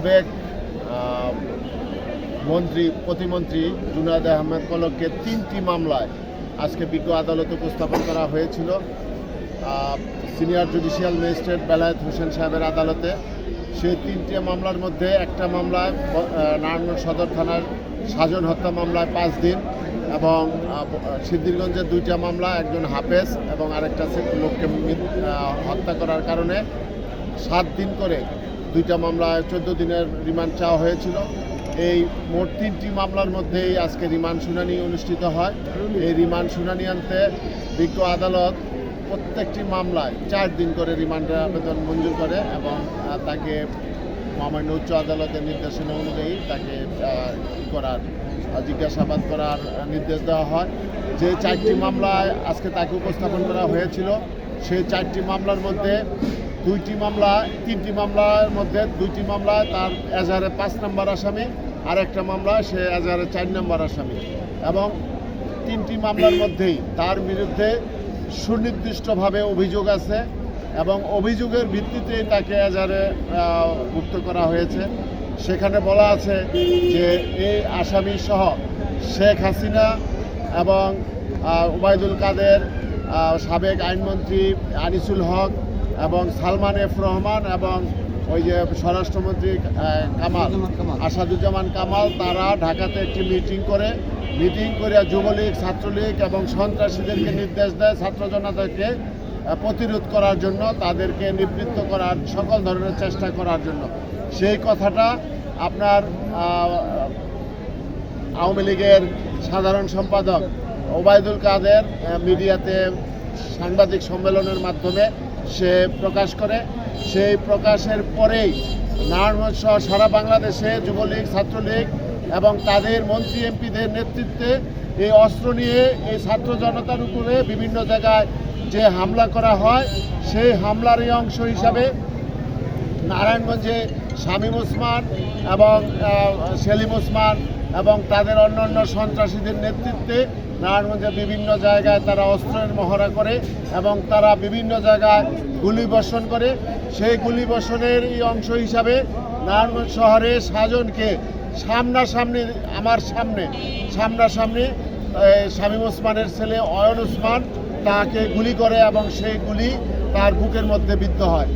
সাবেক মন্ত্রী, প্রতিমন্ত্রী জুনায়দ আহমেদ পলককে তিনটি মামলায় আজকে বিজ্ঞ আদালতে উপস্থাপন করা হয়েছিল। Senior judicial magistrate Belayet Hossain সাহেবের আদালতে। সেই তিনটি মামলার মধ্যে একটা মামলায় নারায়ণগঞ্জ সদর থানার সাজন হত্যা মামলায় পাঁচ দিন এবং সিদ্ধিরগঞ্জের দুইটা মামলা একজন হাফেজ এবং আরেকটা লোককে হত্যা করার কারণে সাত দিন করে দুইটা মামলায় চোদ্দ দিনের রিমান্ড চাওয়া হয়েছিল। এই মোট তিনটি মামলার মধ্যেই আজকে রিমান্ড শুনানি অনুষ্ঠিত হয়। এই রিমান্ড শুনানি আনতে বিজ্ঞ আদালত প্রত্যেকটি মামলায় চার দিন করে রিমান্ডের আবেদন মঞ্জুর করে এবং তাকে মহামান্য উচ্চ আদালতের নির্দেশনা অনুযায়ী তাকে করার, জিজ্ঞাসাবাদ করার নির্দেশ দেওয়া হয়। যে চারটি মামলায় আজকে তাকে উপস্থাপন করা হয়েছিল, সেই চারটি মামলার মধ্যে দুইটি মামলা তিনটি মামলার মধ্যে দুইটি মামলা তার এজাহারে পাঁচ নম্বর আসামি আর একটা মামলায় সে এজাহারে চার নম্বর আসামি। এবং তিনটি মামলার মধ্যেই তার বিরুদ্ধে সুনির্দিষ্টভাবে অভিযোগ আছে এবং অভিযোগের ভিত্তিতেই তাকে এজাহারে আহ, মুক্ত করা হয়েছে। সেখানে বলা আছে যে এই আসামি সহ শেখ হাসিনা এবং ওবায়দুল কাদের সাবেক আইনমন্ত্রী আনিসুল হক এবং সালমান এফ রহমান এবং ওই যে স্বরাষ্ট্রমন্ত্রী কামাল আসাদুজ্জামান কামাল তারা ঢাকাতে একটি মিটিং করে মিটিং করে যুবলীগ ছাত্রলীগ এবং সন্ত্রাসীদেরকে নির্দেশ দেয় ছাত্র জনতাকে প্রতিরোধ করার জন্য তাদেরকে নিবৃত্ত করার সকল ধরনের চেষ্টা করার জন্য। সেই কথাটা আপনার আওয়ামী লীগের সাধারণ সম্পাদক ওবায়দুল কাদের মিডিয়াতে সাংবাদিক সম্মেলনের মাধ্যমে সে প্রকাশ করে। সেই প্রকাশের পরেই নারায়ণগঞ্জ সহ সারা বাংলাদেশে যুবলীগ, ছাত্রলীগ এবং তাদের মন্ত্রী, এমপিদের নেতৃত্বে এই অস্ত্র নিয়ে এই ছাত্র জনতার উপরে বিভিন্ন জায়গায় যে হামলা করা হয়, সেই হামলারই অংশ হিসাবে নারায়ণগঞ্জে শামীম ওসমান এবং সেলিম ওসমান এবং তাদের অন্যান্য সন্ত্রাসীদের নেতৃত্বে নারায়ণগঞ্জে বিভিন্ন জায়গায় তারা অস্ত্রের মহড়া করে এবং তারা বিভিন্ন জায়গায় গুলি বর্ষণ করে। সেই গুলি বর্ষণের অংশ হিসাবে নারায়ণগঞ্জ শহরে সাজনকে সামনাসামনি, আমার সামনে, সামনাসামনি শামীম ওসমানের ছেলে অয়ন ওসমান তাকে গুলি করে এবং সেই গুলি তার বুকের মধ্যে বিদ্ধ হয়।